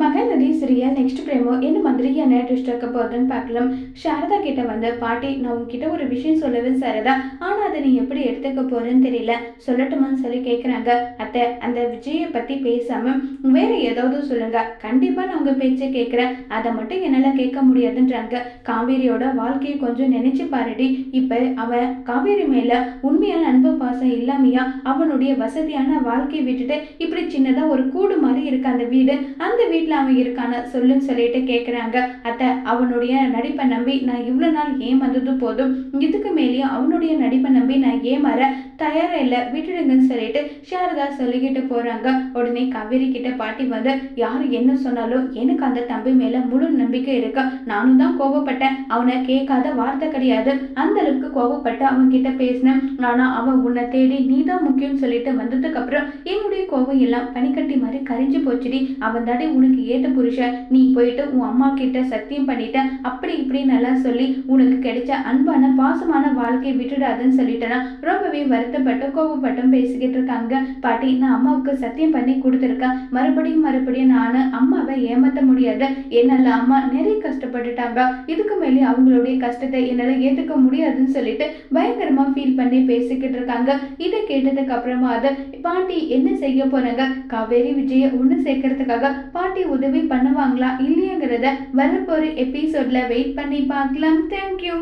Mahanadi serial next பிரேமோ என்ன மாதிரியான twist இருக்க போகுதுன்னு பார்க்கலாம். சாரதா கிட்ட வந்து பாட்டி நான் உங்ககிட்ட ஒரு விஷயம் சொல்லவே சாரதா. ஆனா அதை நீ எப்படி எடுத்துக்க போறேன்னு தெரியல. சொல்லட்டுமான்னு சொல்லி கேட்குறாங்க அத்தை அந்த விஜயை பத்தி பேசாம வேற ஏதாவது சொல்லுங்க. கண்டிப்பா நான் உங்க பேச்சை கேட்குறேன் அதை மட்டும் என்னால கேட்க முடியாதுன்றாங்க. காவேரியோட வாழ்க்கையை கொஞ்சம் நினைச்சு பாருடி. இப்போ அவன் காவேரி மேல உண்மையான அன்பு பாசம் இல்லாமையா அவனுடைய வசதியான வாழ்க்கையை விட்டுட்டு இப்படி சின்னதாக ஒரு கூடு மாதிரி இருக்கு அந்த வீடு. அந்த வீட்டில் அவன் இருக்கான சொல்லுன்னு சொல்லிட்டு கேக்குறாங்க. அத்தை அவனுடைய நடிப்பை நம்பி நான் இவ்வளவு நாள் ஏமாந்தது போதும். இதுக்கு மேலேயும் அவனுடைய நடிப்பை நம்பி நான் ஏமாற தயாராக இல்லை விட்டுடுங்கன்னு சொல்லிட்டு சாரதா சொல்லிக்கிட்டு போறாங்க. உடனே காவேரி கிட்ட பாட்டி வந்து யாரு என்ன சொன்னாலும் எனக்கு அந்த தம்பி மேல முழு நம்பிக்கை இருக்கு. நானும் தான் கோபப்பட்டேன் அவனை கேட்காத வார்த்தை கிடையாது. அந்த அளவுக்கு கோபப்பட்டு அவன் கிட்ட பேசினேன். ஆனால் அவன் உன்னை தேடி நீ தான் முக்கியம்னு சொல்லிட்டு வந்ததுக்கு அப்புறம் என்னுடைய கோபம் எல்லாம் பனிக்கட்டி மாதிரி கரிஞ்சு போச்சுடி. அவன் தாடி உனக்கு ஏத்த புருஷன் நீ போயிட்டு உன் அம்மா கிட்ட சத்தியம் பண்ணிட்ட அப்படி இப்படி நல்லா சொல்லி உனக்கு கிடைச்ச அன்பான பாசமான வாழ்க்கையை விட்டுடாதுன்னு சொல்லிட்டேனா ரொம்பவே வருத்தப்பட்டு கோபப்பட்டும் பேசிக்கிட்டு இருக்காங்க. பாட்டி நான் அம்மாவுக்கு சத்தியம் பண்ணி கொடுத்துருக்கேன். மறுபடியும் மறுபடியும் நான் அம்மாவை ஏமாத்த முடியாது. என்னால அம்மா நிறைய கஷ்டப்பட்டுட்டாங்க. இதுக்கு மேலே அவங்களுடைய கஷ்டத்தை என்னால ஏத்துக்க முடியாதுன்னு சொல்லிட்டு பயங்கரமா ஃபீல் பண்ணி பேசிக்கிட்டு இருக்காங்க. இதை கேட்டதுக்கு அப்புறமா அதை பாட்டி என்ன செய்ய போறாங்க? காவேரி விஜய ஒண்ணு சேர்க்கறதுக்காக பாட்டி உதவி பண்ணுவாங்களா இல்லையாங்கிறத வரப்போற எபிசோட்ல வெயிட் பண்ணி பார்க்கலாம். தேங்க்யூ